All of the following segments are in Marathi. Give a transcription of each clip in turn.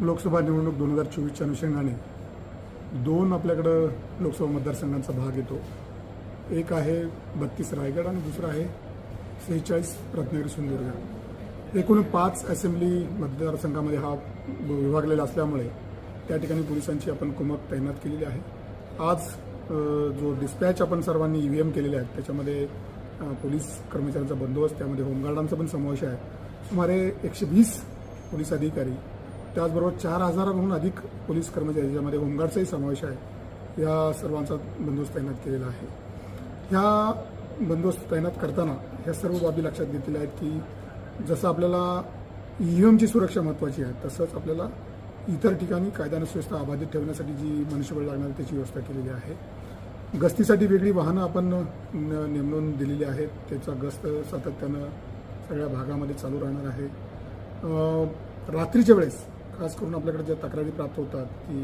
लोकसभा निवडणूक दोन हजार चोवीसच्या अनुषंगाने दोन आपल्याकडं लोकसभा मतदारसंघांचा भाग येतो. एक आहे बत्तीस रायगड आणि दुसरा आहे सेहेचाळीस रत्नागिरी सिंधुदुर्ग एकूण पाच असेंब्ली मतदारसंघामध्ये हा विभागलेला असल्यामुळे त्या ठिकाणी पोलिसांची आपण कुमक तैनात केलेली आहे. आज जो डिस्पॅच आपण सर्वांनी ईव्हीएम केलेले आहेत त्याच्यामध्ये पोलीस कर्मचाऱ्यांचा बंदोबस्त त्यामध्ये होमगार्डांचा पण समावेश आहे. सुमारे एकशे वीस पोलीस अधिकारी त्याचबरोबर चार हजाराहून अधिक पोलीस कर्मचारी ज्यामध्ये होमगार्डचाही समावेश आहे या सर्वांचा बंदोबस्त तैनात केलेला आहे. ह्या बंदोबस्त तैनात करताना ह्या सर्व बाबी लक्षात घेतलेल्या आहेत की जसं आपल्याला ई ईव्हीएमची सुरक्षा महत्त्वाची आहे तसंच आपल्याला इतर ठिकाणी कायदा सुव्यवस्था अबाधित ठेवण्यासाठी जी मनुष्यबळ लागणार त्याची व्यवस्था केलेली आहे. गस्तीसाठी वेगळी वाहनं आपण नेमणून दिलेली आहेत त्याचा गस्त सातत्यानं सगळ्या भागामध्ये चालू राहणार आहे. रात्रीच्या वेळेस खास करून आपल्याकडे ज्या तक्रारी प्राप्त होतात की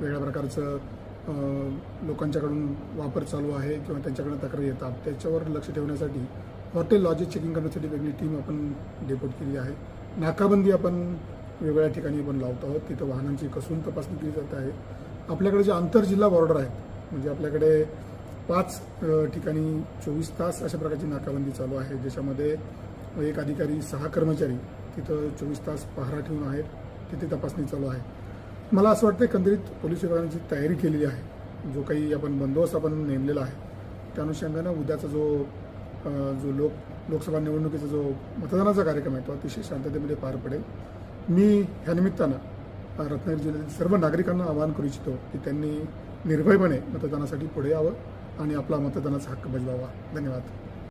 वेगळ्या प्रकारचं लोकांच्याकडून वापर चालू आहे किंवा त्यांच्याकडून तक्रारी येतात त्याच्यावर लक्ष ठेवण्यासाठी हॉटेल लॉजेस चेकिंग करण्यासाठी वेगळी टीम आपण डेपोट केली आहे. नाकाबंदी आपण वेगवेगळ्या ठिकाणी आपण लावत आहोत. तिथं वाहनांची कसून तपासणी केली जात आहे. आपल्याकडे जे आंतरजिल्हा बॉर्डर आहेत म्हणजे आपल्याकडे पाच ठिकाणी चोवीस तास अशा प्रकारची नाकाबंदी चालू आहे. ज्याच्यामध्ये एक अधिकारी सहा कर्मचारी तिथं चोवीस तास पहारा ठेवून आहेत. तिथे तपासणी चालू आहे. मला असं वाटतं एकंदरीत पोलीस विभागाची तयारी केलेली आहे जो काही आपण बंदोबस्त आपण नेमलेला आहे त्या अनुषंगानं उद्याचा जो जो लोक लोकसभा निवडणुकीचा जो मतदानाचा कार्यक्रम आहे तो अतिशय शांततेमध्ये पार पडेल. मी ह्या निमित्तानं रत्नागिरी जिल्ह्यातील सर्व नागरिकांना आवाहन करू इच्छितो की त्यांनी निर्भयपणे मतदानासाठी पुढे यावं आणि आपला मतदानाचा हक्क बजवावा. धन्यवाद.